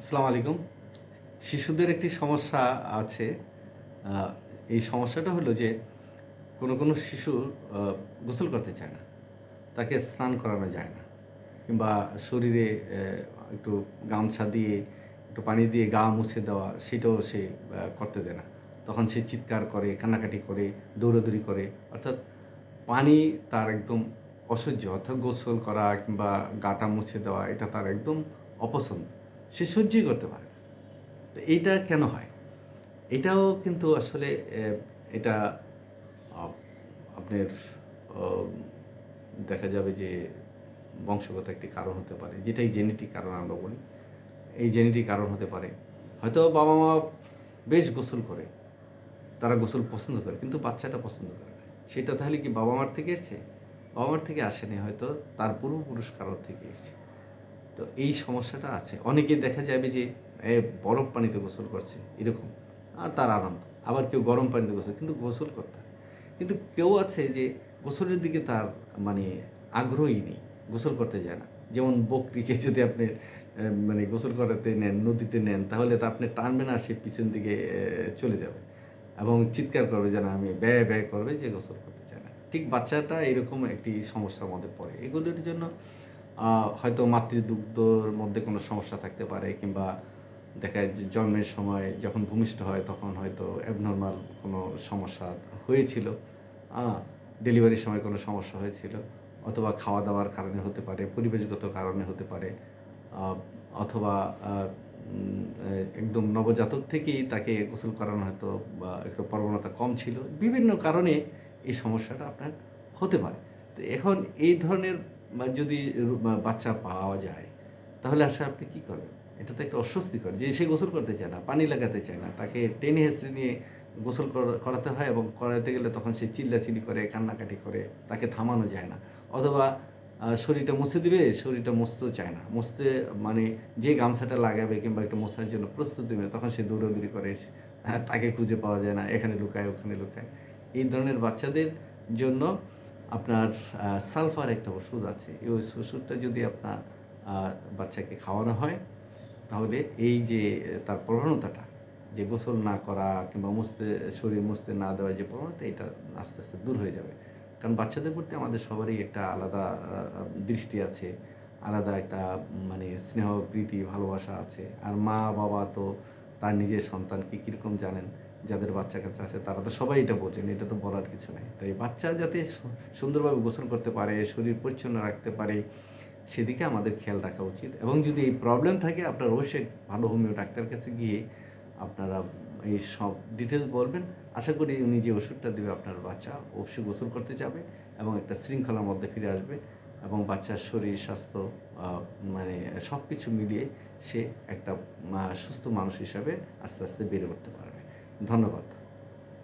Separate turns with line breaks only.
আসসালামু আলাইকুম। শিশুদের একটি সমস্যা আছে। এই সমস্যাটা হলো যে কোনো কোনো শিশু গোসল করতে চায় না। তাকে স্নান করানো যায় না। কিংবা শরীরে একটু গামছা দিয়ে, একটু পানি দিয়ে গা মুছে দেওয়া, সেটাও সে করতে দেয় না। তখন সে চিৎকার করে, কান্নাকাটি করে, দৌড়াদৌড়ি করে। অর্থাৎ পানি তার একদম অসহ্য। অর্থাৎ গোসল করা কিংবা গাটা মুছে দেওয়া, এটা তার একদম অপছন্দ। সে সহ্যই করতে পারে তো এইটা কেন হয়? এটাও কিন্তু আসলে এটা আপনার দেখা যাবে যে বংশগত একটি কারণ হতে পারে, যেটাই জেনেটিক কারণ আমরা বলি। এই জেনেটিক কারণ হতে পারে। হয়তো বাবা মা বেশ গোসল করে, তারা গোসল পছন্দ করে, কিন্তু বাচ্চাটা পছন্দ করে না। সেটা তাহলে কি বাবা মার থেকে এসছে? বাবা মার থেকে আসেনি, হয়তো তার পূর্বপুরুষ কারোর থেকে এসছে। তো এই সমস্যাটা আছে। অনেকে দেখা যাবে যে বরফ পানিতে গোসল করছে, এরকম। আর তার আনন্দ। আবার কেউ গরম পানিতে গোসল, কিন্তু গোসল করতে কিন্তু কেউ আছে যে, গোসলের দিকে তার মানে আগ্রহী নেই, গোসল করতে যায় না। যেমন বকরিকে যদি আপনি মানে গোসল করাতে নেন, নদীতে নেন, তাহলে তো আপনি টানবেন আর সে পিছন দিকে চলে যাবে। এবং চিৎকার করবে যেন আমি ব্যয় ব্যয় করবে যে, গোসল করতে চায় না। ঠিক বাচ্চাটা এরকম একটি সমস্যার মধ্যে পড়ে। এগুলোর জন্য হয়তো মাতৃদুগ্ধর মধ্যে কোনো সমস্যা থাকতে পারে কিংবা দেখা যায় জন্মের সময় যখন ভূমিষ্ঠ হয় তখন হয়তো অ্যাবনর্মাল কোনো সমস্যা হয়েছিল। ডেলিভারির সময় কোনো সমস্যা হয়েছিল অথবা খাওয়া দাওয়ার কারণে হতে পারে, পরিবেশগত কারণে হতে পারে অথবা একদম নবজাতক থেকেই তাকে গোসল করানো হয়তো বা একটু প্রবণতা কম ছিল। বিভিন্ন কারণে এই সমস্যাটা আপনার হতে পারে। তো এখন এই ধরনের যদি বাচ্চা পাওয়া যায়, তাহলে আসলে আপনি কী করবেন এটা তো একটা অস্বস্তিকর যে সে গোসল করতে চায় না, পানি লাগাতে চায় না, তাকে টেনে হেসড়ে নিয়ে গোসল করাতে হয় এবং করাতে গেলে তখন সে চিল্লাচিল্লি করে, কান্নাকাটি করে, তাকে থামানো যায় না। অথবা শরীরটা মুছে দিবে, শরীরটা মুছতেও চায় না। মুছতে মানে যে গামছাটা লাগাবে কিংবা একটা মশার জন্য প্রস্তুতি নেবে, তখন সে দৌড়াদৌড়ি করে তাকে খুঁজে পাওয়া যায় না, এখানে লুকায়, ওখানে লুকায়। এই ধরনের বাচ্চাদের জন্য আপনার সালফার একটা ওষুধ আছে। এই ওষুধটা যদি আপনার বাচ্চাকে খাওয়ানো হয়, তাহলে এই যে, তার প্রবণতাটা, যে গোসল না করা কিংবা মুছতে, শরীর মুছতে না দেওয়া যে প্রবণতা, এটা আস্তে আস্তে দূর হয়ে যাবে। কারণ বাচ্চাদের প্রতি আমাদের সবারই একটা আলাদা দৃষ্টি আছে, আলাদা একটা মানে স্নেহ, প্রীতি, ভালোবাসা আছে। আর মা বাবা তো তার নিজের সন্তানকে কীরকম জানেন? যাদের বাচ্চা কাচ্চা আছে, তারা তো সবাই এটা বোঝেন, এটা তো বলার কিছু নেই। তাই বাচ্চা যাতে সুন্দরভাবে গোসল করতে পারে, শরীর পরিচ্ছন্ন রাখতে পারে, সেদিকে আমাদের খেয়াল রাখা উচিত। এবং যদি এই প্রবলেম থাকে, আপনার অবশ্যই ভালো হোমিও ডাক্তারের কাছে গিয়ে আপনারা এই সব ডিটেলস বলবেন। আশা করি উনি যে ওষুধটা দেবে, আপনার বাচ্চা অবশ্যই গোসল করতে যাবে এবং একটা শৃঙ্খলার মধ্যে ফিরে আসবে এবং বাচ্চার শরীর, স্বাস্থ্য মানে সব কিছু মিলিয়ে সে একটা সুস্থ মানুষ হিসাবে আস্তে আস্তে বেড়ে উঠতে পারবে। ধন্যবাদ